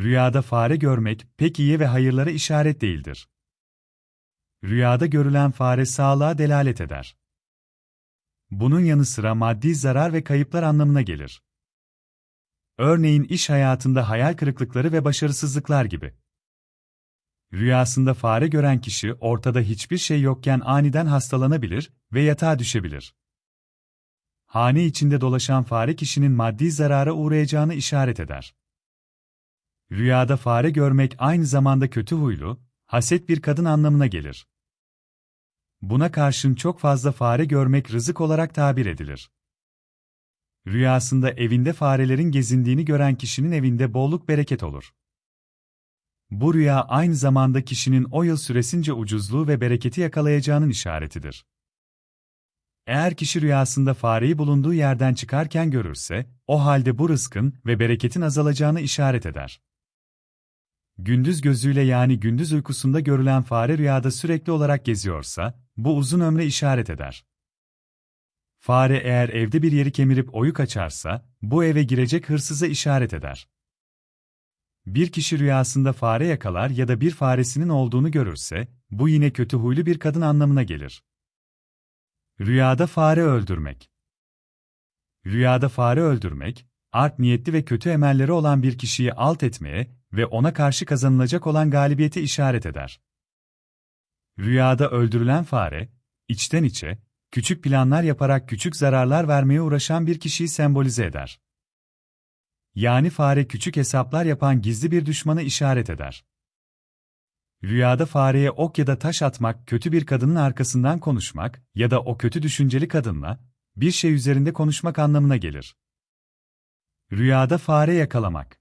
Rüyada fare görmek pek iyi ve hayırlara işaret değildir. Rüyada görülen fare sağlığa delalet eder. Bunun yanı sıra maddi zarar ve kayıplar anlamına gelir. Örneğin iş hayatında hayal kırıklıkları ve başarısızlıklar gibi. Rüyasında fare gören kişi ortada hiçbir şey yokken aniden hastalanabilir ve yatağa düşebilir. Hane içinde dolaşan fare kişinin maddi zarara uğrayacağını işaret eder. Rüyada fare görmek aynı zamanda kötü huylu, haset bir kadın anlamına gelir. Buna karşın çok fazla fare görmek rızık olarak tabir edilir. Rüyasında evinde farelerin gezindiğini gören kişinin evinde bolluk bereket olur. Bu rüya aynı zamanda kişinin o yıl süresince ucuzluğu ve bereketi yakalayacağının işaretidir. Eğer kişi rüyasında fareyi bulunduğu yerden çıkarken görürse, o halde bu rızkın ve bereketin azalacağını işaret eder. Gündüz gözüyle yani gündüz uykusunda görülen fare rüyada sürekli olarak geziyorsa, bu uzun ömre işaret eder. Fare eğer evde bir yeri kemirip oyuk açarsa, bu eve girecek hırsıza işaret eder. Bir kişi rüyasında fare yakalar ya da bir faresinin olduğunu görürse, bu yine kötü huylu bir kadın anlamına gelir. Rüyada fare öldürmek Rüyada fare öldürmek, art niyetli ve kötü emelleri olan bir kişiyi alt etmeye ve ona karşı kazanılacak olan galibiyete işaret eder. Rüyada öldürülen fare, içten içe, küçük planlar yaparak küçük zararlar vermeye uğraşan bir kişiyi sembolize eder. Yani fare küçük hesaplar yapan gizli bir düşmana işaret eder. Rüyada fareye ok ya da taş atmak, kötü bir kadının arkasından konuşmak ya da o kötü düşünceli kadınla bir şey üzerinde konuşmak anlamına gelir. Rüyada fare yakalamak.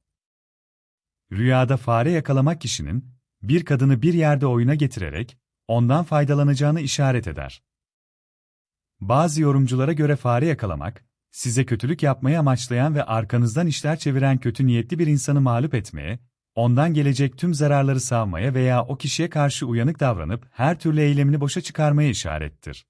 Rüyada fare yakalamak kişinin bir kadını bir yerde oyuna getirerek ondan faydalanacağını işaret eder. Bazı yorumculara göre fare yakalamak, size kötülük yapmayı amaçlayan ve arkanızdan işler çeviren kötü niyetli bir insanı mağlup etmeye, ondan gelecek tüm zararları savmaya veya o kişiye karşı uyanık davranıp her türlü eylemini boşa çıkarmaya işarettir.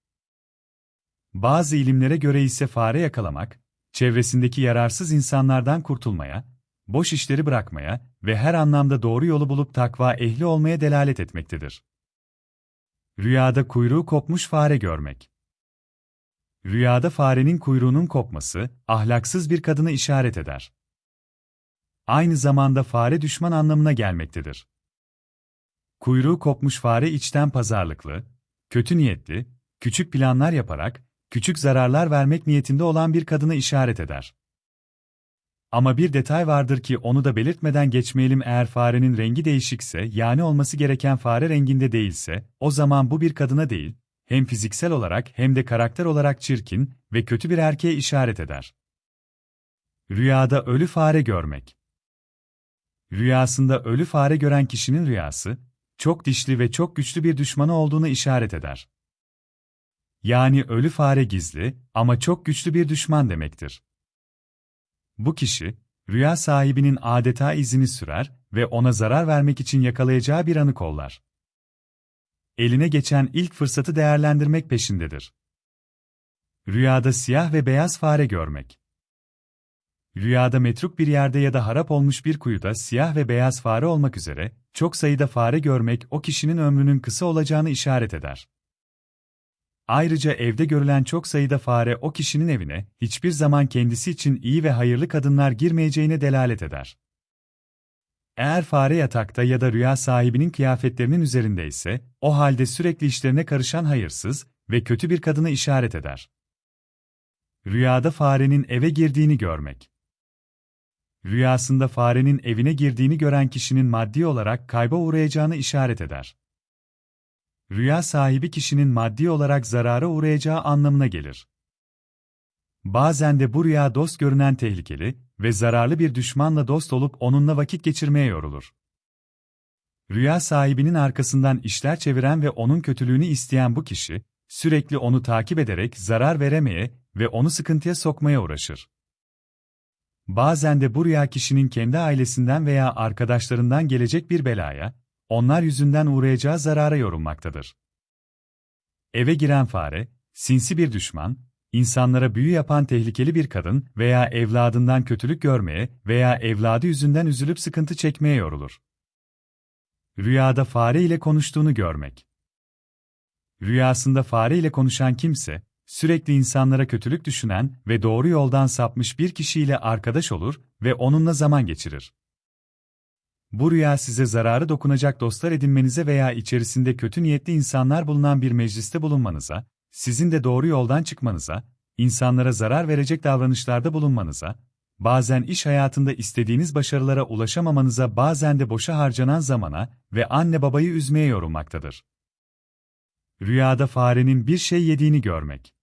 Bazı ilimlere göre ise fare yakalamak, çevresindeki yararsız insanlardan kurtulmaya, boş işleri bırakmaya ve her anlamda doğru yolu bulup takva ehli olmaya delalet etmektedir. Rüyada kuyruğu kopmuş fare görmek. Rüyada farenin kuyruğunun kopması, ahlaksız bir kadını işaret eder. Aynı zamanda fare düşman anlamına gelmektedir. Kuyruğu kopmuş fare içten pazarlıklı, kötü niyetli, küçük planlar yaparak, küçük zararlar vermek niyetinde olan bir kadını işaret eder. Ama bir detay vardır ki onu da belirtmeden geçmeyelim eğer farenin rengi değişikse yani olması gereken fare renginde değilse, o zaman bu bir kadına değil, hem fiziksel olarak hem de karakter olarak çirkin ve kötü bir erkeğe işaret eder. Rüyada ölü fare görmek Rüyasında ölü fare gören kişinin rüyası, çok dişli ve çok güçlü bir düşmanı olduğunu işaret eder. Yani ölü fare gizli ama çok güçlü bir düşman demektir. Bu kişi, rüya sahibinin adeta izini sürer ve ona zarar vermek için yakalayacağı bir anı kollar. Eline geçen ilk fırsatı değerlendirmek peşindedir. Rüyada siyah ve beyaz fare görmek. Rüyada metruk bir yerde ya da harap olmuş bir kuyuda siyah ve beyaz fare olmak üzere çok sayıda fare görmek o kişinin ömrünün kısa olacağını işaret eder. Ayrıca evde görülen çok sayıda fare o kişinin evine hiçbir zaman kendisi için iyi ve hayırlı kadınlar girmeyeceğine delalet eder. Eğer fare yatakta ya da rüya sahibinin kıyafetlerinin üzerinde ise, o halde sürekli işlerine karışan hayırsız ve kötü bir kadını işaret eder. Rüyada farenin eve girdiğini görmek. Rüyasında farenin evine girdiğini gören kişinin maddi olarak kayba uğrayacağını işaret eder rüya sahibi kişinin maddi olarak zarara uğrayacağı anlamına gelir. Bazen de bu rüya dost görünen tehlikeli ve zararlı bir düşmanla dost olup onunla vakit geçirmeye yorulur. Rüya sahibinin arkasından işler çeviren ve onun kötülüğünü isteyen bu kişi, sürekli onu takip ederek zarar veremeye ve onu sıkıntıya sokmaya uğraşır. Bazen de bu rüya kişinin kendi ailesinden veya arkadaşlarından gelecek bir belaya, onlar yüzünden uğrayacağı zarara yorulmaktadır. Eve giren fare, sinsi bir düşman, insanlara büyü yapan tehlikeli bir kadın veya evladından kötülük görmeye veya evladı yüzünden üzülüp sıkıntı çekmeye yorulur. Rüyada fare ile konuştuğunu görmek. Rüyasında fare ile konuşan kimse, sürekli insanlara kötülük düşünen ve doğru yoldan sapmış bir kişiyle arkadaş olur ve onunla zaman geçirir. Bu rüya size zararı dokunacak dostlar edinmenize veya içerisinde kötü niyetli insanlar bulunan bir mecliste bulunmanıza, sizin de doğru yoldan çıkmanıza, insanlara zarar verecek davranışlarda bulunmanıza, bazen iş hayatında istediğiniz başarılara ulaşamamanıza bazen de boşa harcanan zamana ve anne babayı üzmeye yorulmaktadır. Rüyada farenin bir şey yediğini görmek.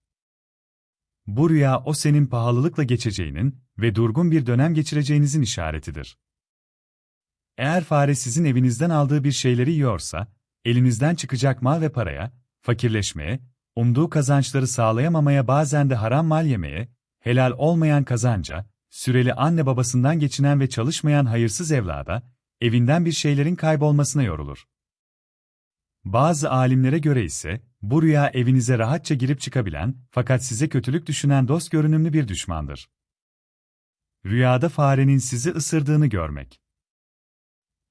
Bu rüya o senin pahalılıkla geçeceğinin ve durgun bir dönem geçireceğinizin işaretidir. Eğer fare sizin evinizden aldığı bir şeyleri yiyorsa, elinizden çıkacak mal ve paraya, fakirleşmeye, umduğu kazançları sağlayamamaya bazen de haram mal yemeye, helal olmayan kazanca, süreli anne babasından geçinen ve çalışmayan hayırsız evlada, evinden bir şeylerin kaybolmasına yorulur. Bazı alimlere göre ise, bu rüya evinize rahatça girip çıkabilen, fakat size kötülük düşünen dost görünümlü bir düşmandır. Rüyada farenin sizi ısırdığını görmek.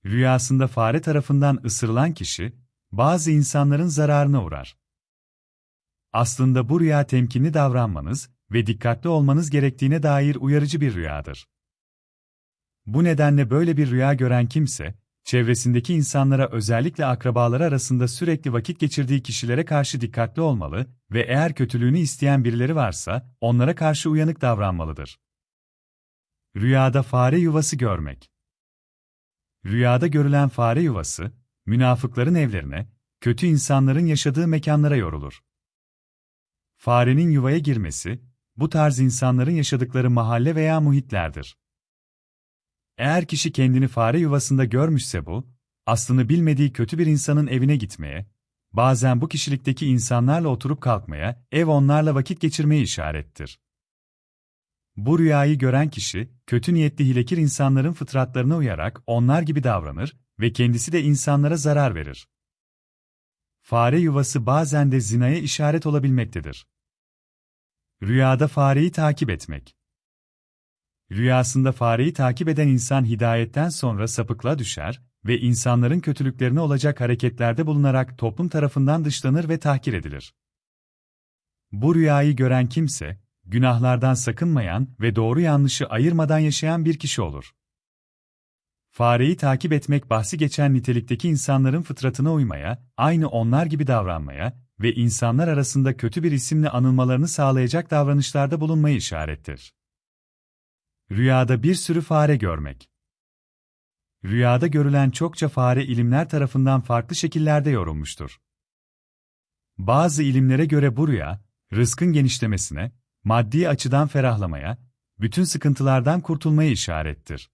Rüyasında fare tarafından ısırılan kişi, bazı insanların zararına uğrar. Aslında bu rüya temkinli davranmanız ve dikkatli olmanız gerektiğine dair uyarıcı bir rüyadır. Bu nedenle böyle bir rüya gören kimse, çevresindeki insanlara özellikle akrabaları arasında sürekli vakit geçirdiği kişilere karşı dikkatli olmalı ve eğer kötülüğünü isteyen birileri varsa, onlara karşı uyanık davranmalıdır. Rüyada fare yuvası görmek Rüyada görülen fare yuvası, münafıkların evlerine, kötü insanların yaşadığı mekanlara yorulur. Farenin yuvaya girmesi, bu tarz insanların yaşadıkları mahalle veya muhitlerdir. Eğer kişi kendini fare yuvasında görmüşse bu, aslını bilmediği kötü bir insanın evine gitmeye, bazen bu kişilikteki insanlarla oturup kalkmaya, ev onlarla vakit geçirmeye işarettir. Bu rüyayı gören kişi, kötü niyetli hilekir insanların fıtratlarına uyarak onlar gibi davranır ve kendisi de insanlara zarar verir. Fare yuvası bazen de zinaya işaret olabilmektedir. Rüyada fareyi takip etmek. Rüyasında fareyi takip eden insan hidayetten sonra sapıklığa düşer ve insanların kötülüklerine olacak hareketlerde bulunarak toplum tarafından dışlanır ve tahkir edilir. Bu rüyayı gören kimse, günahlardan sakınmayan ve doğru yanlışı ayırmadan yaşayan bir kişi olur. Fareyi takip etmek bahsi geçen nitelikteki insanların fıtratına uymaya, aynı onlar gibi davranmaya ve insanlar arasında kötü bir isimle anılmalarını sağlayacak davranışlarda bulunmayı işarettir. Rüyada bir sürü fare görmek. Rüyada görülen çokça fare ilimler tarafından farklı şekillerde yorulmuştur. Bazı ilimlere göre bu rüya, rızkın genişlemesine, maddi açıdan ferahlamaya, bütün sıkıntılardan kurtulmaya işarettir.